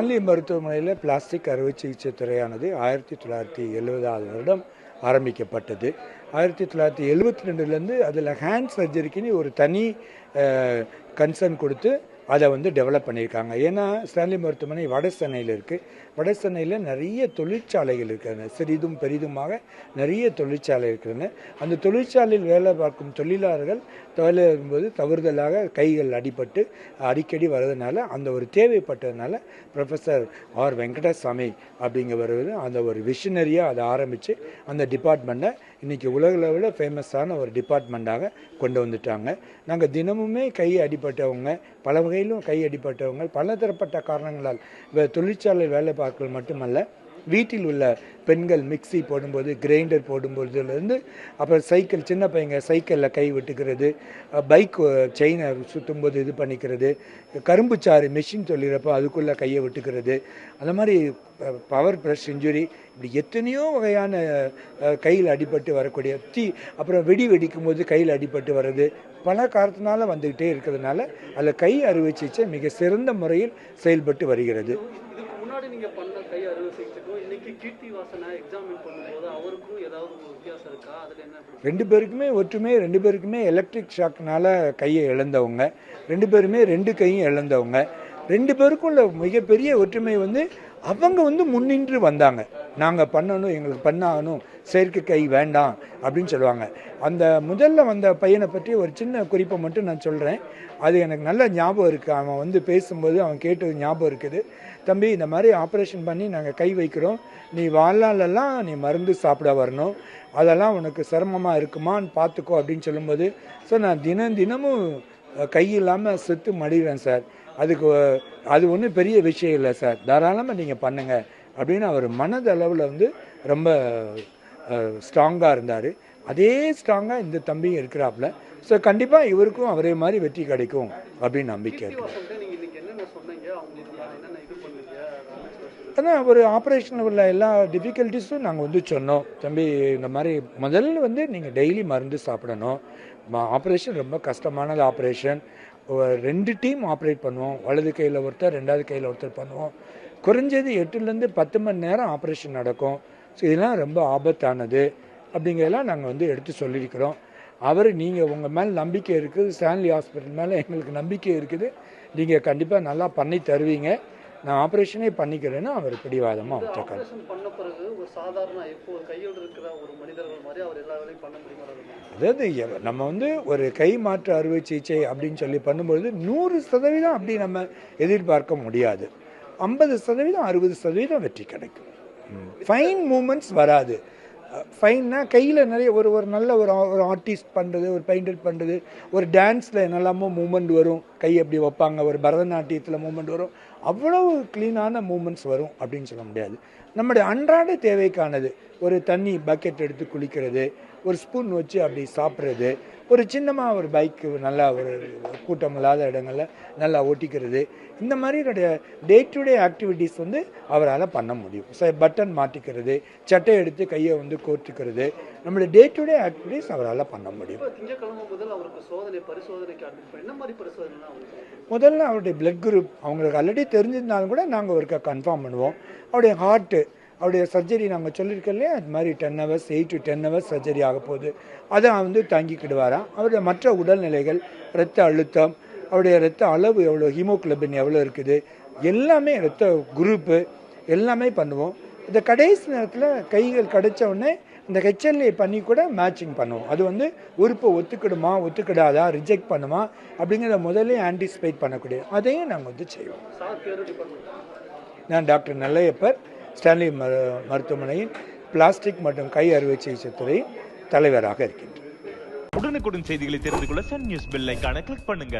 பள்ளி மருத்துவமனையில் பிளாஸ்டிக் அறுவை சிகிச்சை துறையானது ஆயிரத்தி தொள்ளாயிரத்தி எழுபதாவது வருடம் ஆரம்பிக்கப்பட்டது. ஆயிரத்தி தொள்ளாயிரத்தி எழுபத்தி ரெண்டுலேருந்து அதில் ஹேண்ட் சர்ஜரிக்குன்னு ஒரு தனி கன்சர்ன் கொடுத்து அதை வந்து டெவலப் பண்ணியிருக்காங்க. ஏன்னா ஸ்டான்லி மருத்துவமனை வட சென்னையில் இருக்குது வட சென்னையில் நிறைய தொழிற்சாலைகள் இருக்கிறன. சிறிதும் பெரிதுமாக நிறைய தொழிற்சாலை இருக்கிறன. அந்த தொழிற்சாலையில் வேலை பார்க்கும் தொழிலாளர்கள் வேலை இருக்கும்போது தவறுதலாக கைகள் அடிபட்டு அடிக்கடி வர்றதுனால அந்த ஒரு தேவைப்பட்டதுனால ப்ரொஃபஸர் ஆர் வெங்கடசாமி அப்படிங்கிறவர் அந்த ஒரு விஷனரியாக அதை ஆரம்பித்து அந்த டிபார்ட்மெண்ட்டை இன்றைக்கி உலக லெவலில் ஃபேமஸான ஒரு டிபார்ட்மெண்ட்டாக கொண்டு வந்துட்டாங்க. நாங்கள் தினமுமே கை அடிப்பட்டவங்க பல வகையிலும் கை அடிப்பட்டவங்க பலதரப்பட்ட காரணங்களால் தொழிற்சாலை வேலை பார்க்கல் மட்டுமல்ல வீட்டில் உள்ள பெண்கள் மிக்ஸி போடும்போது கிரைண்டர் போடும்போதுலேருந்து அப்புறம் சைக்கிள் சின்ன பையங்க சைக்கிளில் கை விட்டுக்கிறது பைக் செயினை சுற்றும்போது இது பண்ணிக்கிறது கரும்பு சாறு மிஷின் சொல்லிடுறப்போ அதுக்குள்ளே கையை விட்டுக்கிறது அந்த மாதிரி பவர் ப்ரெஷ் இன்ஜுரி இப்படி எத்தனையோ வகையான கையில் அடிபட்டு வரக்கூடிய தீ அப்புறம் வெடி வெடிக்கும் போது கையில் அடிபட்டு வர்றது பல காரணத்தினால வந்துக்கிட்டே இருக்கிறதுனால அதில் கை அறுவை சிகிச்சை மிக சிறந்த முறையில் செயல்பட்டு வருகிறது. முன்னாடி நீங்க பண்ண கை அறுவை சிகிச்சைக்கும் இன்னைக்கு கீர்த்தி வாசனை எக்ஸாமின் பண்ணும்போது அவருக்கும் ஏதாவது ஒரு வித்தியாசம் இருக்கா? அதுல என்ன ரெண்டு பேருக்குமே ஒற்றுமை ரெண்டு பேருக்குமே எலக்ட்ரிக் ஷாக்னால கையை இழந்தவங்க ரெண்டு பேருமே ரெண்டு கையும் இழந்தவங்க. ரெண்டு பேருக்கும் உள்ள மிகப்பெரிய ஒற்றுமை வந்து அவங்க வந்து முன்னின்று வந்தாங்க. நாங்கள் பண்ணணும் எங்களுக்கு பண்ணாகணும் செயற்கை கை வேண்டாம் அப்படின்னு சொல்லுவாங்க. அந்த முதல்ல வந்த பையனை பற்றி ஒரு சின்ன குறிப்பை மட்டும் நான் சொல்கிறேன் அது எனக்கு நல்ல ஞாபகம் இருக்குது அவன் வந்து பேசும்போது அவன் கேட்டது ஞாபகம் இருக்குது. தம்பி இந்த மாதிரி ஆப்ரேஷன் பண்ணி நாங்கள் கை வைக்கிறோம். நீ வாழ்நாளெல்லாம் நீ மருந்து சாப்பிட வரணும். அதெல்லாம் உனக்கு சிரமமாக இருக்குமான்னு பார்த்துக்கோ அப்படின்னு சொல்லும்போது ஸோ நான் தினம் தினமும் கை இல்லாமல் செத்து மடிகிறேன் சார். அதுக்கு அது ஒன்றும் பெரிய விஷயம் இல்லை சார். தாராளமாக நீங்கள் பண்ணுங்கள் அப்படின்னு அவர் மனதளவில் வந்து ரொம்ப ஸ்ட்ராங்காக இருந்தார். அதே ஸ்ட்ராங்காக இந்த தம்பியும் இருக்கிறாப்புல. ஸோ கண்டிப்பாக இவருக்கும் அவரே மாதிரி வெற்றி கிடைக்கும் அப்படின்னு நம்பிக்கை இருக்கு. ஆனால் ஒரு ஆப்ரேஷனில் உள்ள எல்லா டிஃபிகல்ட்டிஸும் நாங்கள் வந்து சொன்னோம். தம்பி இந்த மாதிரி முதல்ல வந்து நீங்கள் டெய்லி மருந்து சாப்பிடணும். ஆப்ரேஷன் ரொம்ப கஷ்டமானது ஆப்ரேஷன் ரெண்டு டீம் ஆப்ரேட் பண்ணுவோம். வலது கையில் ஒருத்தர் ரெண்டாவது கையில் ஒருத்தர் பண்ணுவோம். குறைஞ்சது எட்டுலேருந்து பத்து மணி நேரம் ஆப்ரேஷன் நடக்கும். ஸோ இதெல்லாம் ரொம்ப ஆபத்தானது. அப்படிங்கிறதெல்லாம் நாங்கள் வந்து எடுத்து சொல்லியிருக்கிறோம். அவர் நீங்கள் உங்கள் மேலே நம்பிக்கை இருக்குது. ஸ்டான்லி ஹாஸ்பிட்டல் மேலே எங்களுக்கு நம்பிக்கை இருக்குது. நீங்கள் கண்டிப்பாக நல்லா பண்ணி தருவீங்க. நான் ஆப்ரேஷனே பண்ணிக்கிறேன்னு அவர் பிடிவாதமாக இருக்குமா? அதாவது நம்ம வந்து ஒரு கை மாற்று அறுவை சிகிச்சை அப்படின்னு சொல்லி பண்ணும்பொழுது நூறு சதவீதம் அப்படி நம்ம எதிர்பார்க்க முடியாது. ஐம்பது சதவீதம் அறுபது சதவீதம் வெற்றி கிடைக்கும். ஃபைன் மூமெண்ட்ஸ் வராது. ஃபைன்னா கையில் நிறைய ஒரு ஒரு நல்ல ஒரு ஒரு ஆர்டிஸ்ட் பண்ணுறது ஒரு பெயிண்டர் பண்ணுறது ஒரு டான்ஸில் என்னெல்லாமோ மூமெண்ட் வரும். கை அப்படி வைப்பாங்க ஒரு பரதநாட்டியத்தில் மூமெண்ட் வரும். அவ்வளவு க்ளீனான மூமெண்ட்ஸ் வரும் அப்படின்னு சொல்ல முடியாது. நம்முடைய அன்றாட தேவைக்கானது ஒரு தண்ணி பக்கெட் எடுத்து குளிக்கிறது ஒரு ஸ்பூன் வச்சு அப்படி சாப்பிட்றது ஒரு சின்னமாக ஒரு பைக்கு நல்லா ஒரு கூட்டம் இல்லாத இடங்கள்ல நல்லா ஓட்டிக்கிறது இந்த மாதிரி டே டு டே ஆக்டிவிட்டீஸ் வந்து அவரால் பண்ண முடியும். ஸோ பட்டன் மாட்டிக்கிறது சட்டை எடுத்து கையை வந்து கோர்த்துக்கிறது நம்மளுடைய டே டு டே ஆக்டிவிட்டீஸ் அவரால் பண்ண முடியும் முதல்ல அவருடைய பிளட் குரூப் அவங்களுக்கு ஆல்ரெடி தெரிஞ்சிருந்தாலும் கூட நாங்கள் ஒருக்கா கன்ஃபார்ம் பண்ணுவோம். அவருடைய ஹார்ட்டு அவருடைய சர்ஜரி நாங்கள் சொல்லியிருக்கோம் இல்லையா? அது மாதிரி ten hours eight to ten hours surgery ஆக போகுது. அதை வந்து தாங்கிக்கிடுவாராம். அவருடைய மற்ற உடல்நிலைகள் இரத்த அழுத்தம் அவருடைய இரத்த அளவு எவ்வளோ ஹீமோக்ளபின் எவ்வளோ இருக்குது எல்லாமே இரத்த குரூப்பு எல்லாமே பண்ணுவோம். இந்த கடைசி நேரத்தில் கைகள் கிடைச்ச உடனே இந்த ஹெச்எல்ஏ பண்ணி கூட மேட்சிங் பண்ணுவோம். அது வந்து உறுப்பை ஒத்துக்கிடுமா ஒத்துக்கிடாதா ரிஜெக்ட் பண்ணுமா அப்படிங்கிறத முதல்ல ஆன்டிசிபேட் பண்ணக்கூடிய அதையும் நாங்கள் வந்து செய்வோம். நான் டாக்டர் நல்லையப்பர். ஸ்டான்லி மருத்துவமனையின் பிளாஸ்டிக் மற்றும் கை அறுவை சிகிச்சை துறை தலைவராக இருக்கின்றார். உடனுக்குடன் செய்திகளை தெரிந்து கொள்ள சன் நியூஸ் பெல் கிளிக் பண்ணுங்க.